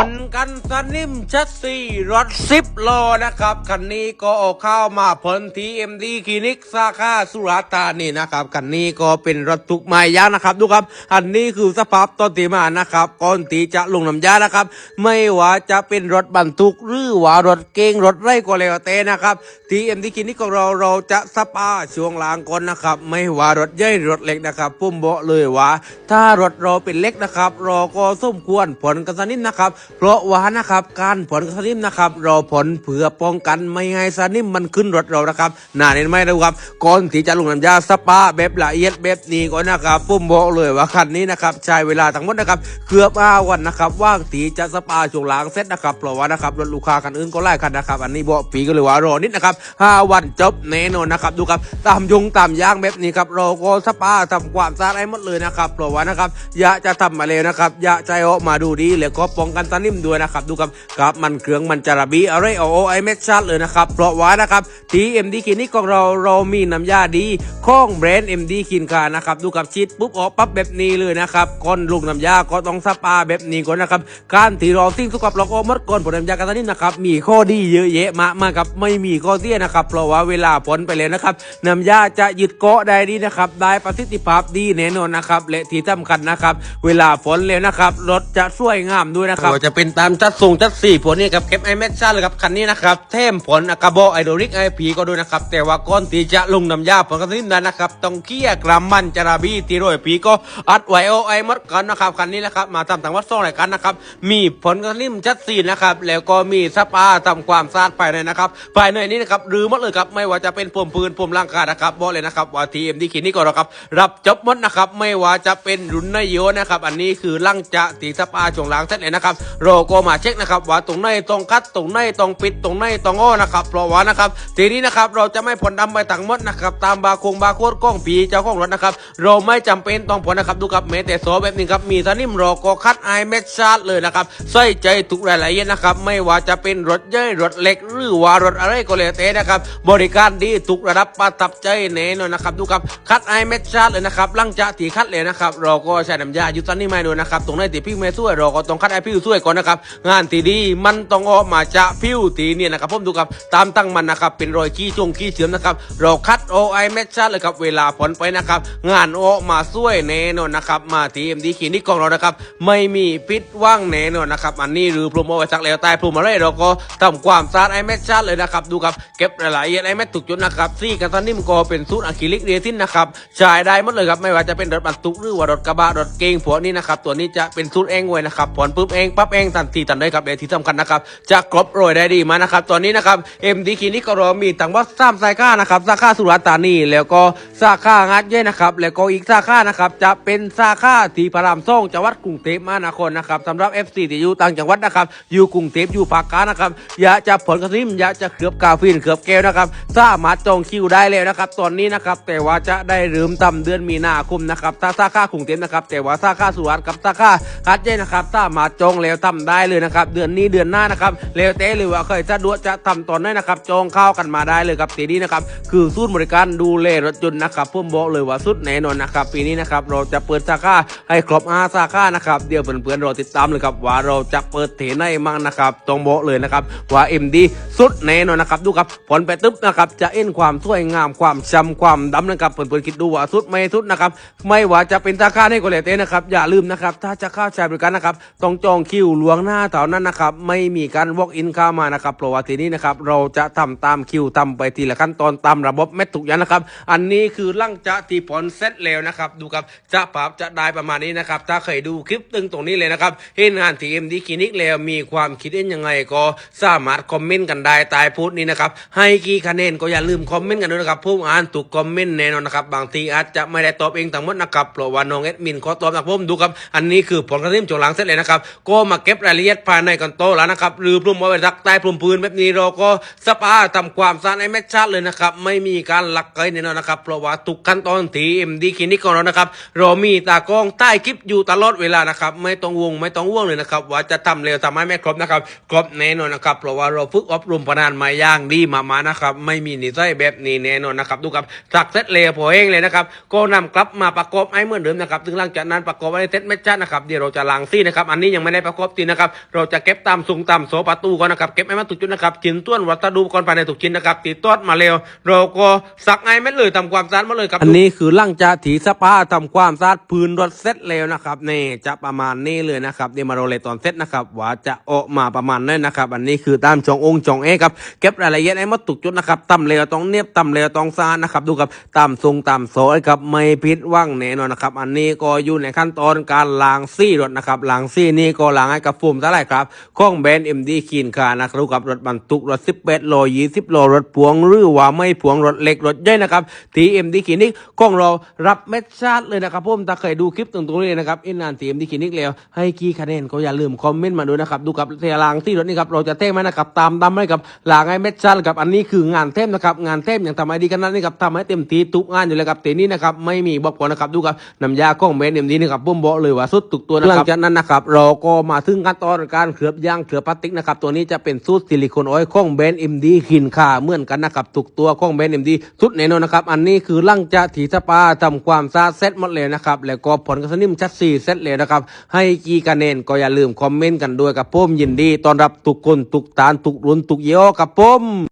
con กันสนิมชัดสี่รถสิบโลนะครับ คันนี้ก็ออกเข้ามาผลทีเอ็มดีคลินิกสาขาสุราษฎร์ธานีนะครับ คันนี้ก็เป็นรถทุกไม้ยางนะครับดูครับ อันนี้คือสภาพต้นตีมานะครับ ก่อนที่จะลงน้ำยานะครับ ไม่ว่าจะเป็นรถบรรทุกหรือว่ารถเก๋งรถไร่ก็แล้วแต่นะครับทีเอ็มดีคลินิกของเราเราจะสปาช่วงล่างก่อนนะครับ ไม่ว่ารถใหญ่รถเล็กนะครับพุ่มบอกเลยว่า ถ้ารถเราเป็นเล็กนะครับเราก็สมควรผลกันสนิดนะครับ เพราะว่านะครับ การผลกันสักนิดนะครับเราผลเพื่อป้องกันไม่ให้สนิมมันขึ้นรถเรานะครับน่าเห็นไหมนะครับก่อนที่จะลงน้ำยาสปาแบบละเอียดแบบนี้ก่อนนะครับพุ่มบอกเลยว่าคันนี้นะครับใช้เวลาทั้งหมดนะครับเกือบห้าวันนะครับว่างที่จะสปาช่วงหลังเสร็จนะครับเพราะว่านะครับรถลูกค้าคันอื่นก็ไล่คันนะครับ อันนี้บอกปีก็เลยว่ารอนิดนะครับห้าวันจบแน่นอนนะครับดูครับตามยงตามยางแบบนี้ครับเราก็สปาทำความสะอาดให้หมดเลยนะครับเพราะว่านะครับอย่าจะทำมาเลยนะครับอย่าใจออกมาดูดีแล้วก็ป้องกันตานิ่มด้วยนะครับดูครับครับมันเครื่องมันจาระบีอะไรเอาไอเม็ดชัดเลยนะครับเพราะว่านะครับทีเอ็มดีคินิกของเราเรามีน้ำยาดีข้องแบรนด์เอ็มดีคินคานะครับดูกับชิดปุ๊บออกปั๊บแบบนี้เลยนะครับก่อนลูกน้ำยาก็ต้องสปาแบบนี้ก่อนนะครับการที่เราซิ่งสุกับเราก็หมดก่อนผลน้ำยากันตานิ่นะครับมีข้อดีเยอะแยะมากมากครับไม่มีข้อเสียนะครับเพราะว่าเวลาผลไปแล้วนะครับน้ำยาจะยึดเกาะได้ดีนะครับได้ประสิทธิภาพดีแน่นอนนะครับและที่สำคัญนะครับ เวลาฝนแล้วนะครับรถจะสวยงามด้วยนะครับจะเป็นตามจัดส่งจัดสี่ผลนี่ครับเก็บไอเมชชั่นเลยครับคันนี้นะครับเทมผลอากาโบไอโดริกไอพีก็ด้วยนะครับแต่ว่าก่อนที่จะลงน้ำยาผลกระสินนั้นนะครับต้องเคี่ยกรัมมันจาราบีตีโรยพีก็อัดไวโอไอมัดกันนะครับคันนี้นะครับมาทำต่างวัดซ่องรายการนะครับมีผลกระนิ่มจัดสี่นะครับแล้วก็มีสปาทำความสะอาดภายในนะครับภายในนี้นะครับหรือหมดเลยครับไม่ว่าจะเป็นผมพื้นผมร่างกายนะครับบอกเลยนะครับว่าทีเอ็มดีคินิกก็เราครับรับจบหมดนะครับไม่ว่าจะเป็นรุ่นนายโยนะครับอันนี้คือลังจะตีสปาช่วงหลังเสร็จเลยนะครับเราก็มาเช็คนะครับว่าตรงไหนตรงคัดตรงไหนตรงปิดตรงไหนตรงอ้อนะครับเพราะว่านะครับทีนี้นะครับเราจะไม่ผลดำไปทั้งมดนะครับตามบาร์โคงบาร์โคดกล้องปีเจ้าของรถนะครับเราไม่จำเป็นต้องผลนะครับดูครับแม้แต่โซแบบนี้ครับมีสนิมราก็คัดไอเม็ดชาร์ดเลยนะครับใส่ใจทุกรายละเอียดนะครับไม่ว่าจะเป็นรถใหญ่รถเล็ก หรือว่ารถอะไรก็แล้วแต่นะครับบริการดีทุกระดับประทับใจแน่นอนนะครับดูครับคัดไอเม็ดชาร์ดเลยนะครับหลังจากที่คัดเลยนะครับเราก็ใช้น้ำยายุดสนิมให้ดูนะครับตรงไหนที่พี่ไม่ช่วยเราก็ต้องคัดไอผิวช่วยก่อนนะครับงานที่ดีมันต้องออกมาจากผิวทีเนี่ยนะครับผมดูครับตามตั้งมันนะครับเป็นรอยขี้จงขี้เชื่อมนะครับเราคัดโอไอเม็ดชาร์ดเลยครับเวลาผลไปนะครับงานออกมาช่วยแน่นอนนะครับมาทีเอ็มดีคลินิกของเรานะครับไม่มีพิษว่างแน่นอนนะครับอันนี้หรือพรมเอาไว้สักแล้วใต้พรมอะไรเราก็ทำความสะอาดไอเม็ดชาร์ดเลยนะครับดูครับเก็บรายละเอียดไอเม็ดถูกจุดนะครับซี่กันสนิมก็เป็นสูตรอะคริลิกเรซินนะครับใช้ได้หมดเลยครับไม่ว่าจะเป็นรถบรรทุกหรือว่ารถกระบะรถเก๋งพวกนี้นะครับตัวนี้จะเป็นสูตรเองไว้นะครับผ่อนปุ๊บเองปั๊บเองทันทีทันได้ครับและที่สำคัญนะครับจะครบโรยได้ดีมานะครับตอนนี้นะครับเอ็มดีคลินิกก็รามีตั้งว่าสามสาขานะครับสาขาสุราษฎร์ธานีแล้วก็สาขางัดเย่นะครับแล้วก็อีกสาขานะครับจะเป็นสาขาที่พระรามซ่งจังหวัดกรุงเทพมหานครนะครับสำหรับ FC ที่อยู่ต่างจังหวัดนะครับอยู่กรุงเทพอยู่ภาคกลางนะครับอยาจะผลกระซิมอยาจะเขือบกาฟินเขือบแก้วนะครับสามารถจองคิวได้แล้วนะครับตอนนี้นะครับแต่ว่าจะได้เริ่มทำเดือนมีนาคมนะครับถ้าสาขากรุงเทพนะครับแต่ว่าสาขาสุราษฎร์กับสาขาคัดเย่นะครับสามารถจองแล้วทำได้เลยนะครับ เดือนนี้เดือนหน้านะครับแล้วแต่หรือว่าเคยจะดวจะทำตอนไหนนะครับ จองเข้ากันมาได้เลยครับทีนี้นะครับ คือศูนย์บริการดูแลรถยนต์นะครับผมบอกเลยว่าสุดแน่นอนนะครับ ปีนี้นะครับเราจะเปิดสาขาให้ครบอาสาขานะครับเดี๋ยวเพื่อนๆรอติดตามเลยครับว่าเราจะเปิดเทไนมั่งนะครับต้องบอกเลยนะครับว่าเอ็มดีสุดแน่นอนนะครับดูครับผลไปตึ๊บนะครับจะเอ็นความสวยงามความช้ำความดำนะครับเพื่อนๆคิดดูว่าสุดไม่สุดนะครับไม่ว่าจะเป็นสาขาไหนก็แล้วแต่นะครับอย่าลืมนะครับถ้าจะเข้าใช้บริการนะครับต้องจองคิวลวงหน้าเท่านั้นนะครับไม่มีการ walk in เข้ามานะครับเพราะว่าทีนี้นะครับเราจะทำตามคิวทำไปทีละขั้นตอนตามระบบเม็ดทุกย่างนะครับ อันนี้คือลังจากที่ผลเสร็จแล้วนะครับ ดูครับจะปรับจะได้ประมาณนี้นะครับ ถ้าเคยดูคลิปตึงตรงนี้เลยนะครับเห็นงานทีเอ็มดีคลินิกแล้วมีความคิดเห็นยังไงก็สามารถคอมเมนต์กันได้ใต้โพูดนี้นะครับให้กี่คะแนนก็อย่าลืมคอมเมนต์กันด้วยนะครับผมอ่านถูกคอมเมนต์แน่นอนนะครับบางทีอาจจะไม่ได้ตอบเองทั้งหมดนะครับเพราะว่าน้องเอ็ดมินขอตอบนะครับผมดูครับอันนี้คือผลกระทิมจงหลังเสร็จเลยนะครับก็มาเก็บรายละเอียดภายในกันโตแล้วนะครับหรือพรุ่มาไว้รักใต้พรมพื้นแบบนี้เราก็สปาทำความสะอาดให้แม่ชัดเลยนะครับไม่มีการลักเกยแน่นอนนะครับเพราะว่าทุกขั้นตอนทีเอ็มดีคลินิกของเรานะครับเรามีตากล้องใต้คลิปอยู่ตลอดเวลานะครับไม่ต้องวงไม่ต้องว่วงเลยนะครับว่าจะทำเร็วทำให้ไม่ครบนะครับครบแน่นอนนะครับเพราะว่าเราฝึกอบรมพนานมาอย่างดีมามานะครับไม่มีนิสัยแบบนี้แน่นอนนะครับดูครับสักเซตเลยพอเองเลยนะครับก็นำกลับมาประกอบให้เหมือนเดิมนะครับถึงหลังจากนั้นประกอบไว้เซตแม่ชัดนะครับเดี๋ยวเราจะล้างซี่นะครับอันนี้ยังไม่ได้ประกอบตีนะครับนะครับ เราจะเก็บตามสูงตามโซประตูก่อนนะครับเก็บให้มันถูกจุดนะครับชิ้นต้วนวัสดุก่อนภายในถูกชิ้นนะครับตีตอดมาเร็ว เราก็ซักไงไม่เลยทำความสะอาดมาเลยครับ อันนี้คือหลังจากถีสปาทำความสะอาดพื้นรถเสร็จแล้วนะครับนี่จะประมาณนี้เลยนะครับเดี๋ยวมาโรเลยตอนเสร็จนะครับว่าจะออกมาประมาณนั้นนะครับ อันนี้คือตามจององค์จองเอครับเก็บรายละเอียดให้หมดถูกจุดนะครับตำเร็วต้องเนียบตำเร็วต้องสะอาดนะครับดูครับตามทรงตามโซยครับไม่ผิดหว่างแน่นอนนะครับ อันนี้ก็อยู่ในขั้นตอนการล้างซี่รถนะครับล้างซี่นี่ก็ล้างให้กับฝุ่มเท่าไหร่ครับข้องแบรนด์เอ็มดีคีนคานะครับดูกับรถบรรทุกรถ18โล20โลรถพวงหรือว่าไม่พวงรถเล็กรถใหญ่นะครับทีเอ็มดีคีนิกกล้องเรารับเม็ดชาติเลยนะครับผมถ้าเคยดูคลิปตรงๆนี้นะครับอินนานทีเอ็มดีคีนิกแล้วให้กี่คะแนนก็อย่าลืมคอมเมนต์มาด้วยนะครับดูกับเทลางที่รถนี่ครับเราจะเท่ไหมนะครับตามดำให้กับหลางให้เม็ดชาติกับอันนี้คืองานเทมนะครับงานเทมอย่างทำให้ดีขนาดนี้ครับทำให้เต็มที่ทุกงานอยู่เลยครับเตนี้นะครับไม่มีบอกก่อนนะครับดูกับน้ำยาข้องแบรนด์เอ็มดีนะครับผมบอกเลยว่าสุดทุกตัวนะครับหลังจากนั้นนะครับเราก็มาถึงขั้นตอนการเคลือบยางเคลือบพลาสติกนะครับตัวนี้จะเป็นสูตรซิลิโคนออยล์ของแบรนด์เอ็มดีขินค่าเหมือนกันนะครับทุกตัวของแบรนด์เอ็มดีสุดแน่นอนนะครับอันนี้คือลังจะถีสปาทำความสะอาดเซ็ตหมดเลยนะครับแล้วก็ผลกระสนิมชัดสีเซ็ตเลยนะครับให้กี่คะแนนก็อย่าลืมคอมเมนต์กันด้วยกับผมยินดีต้อนรับทุกคนทุกตานทุกรุ่นทุกเยี่ห้อกับผม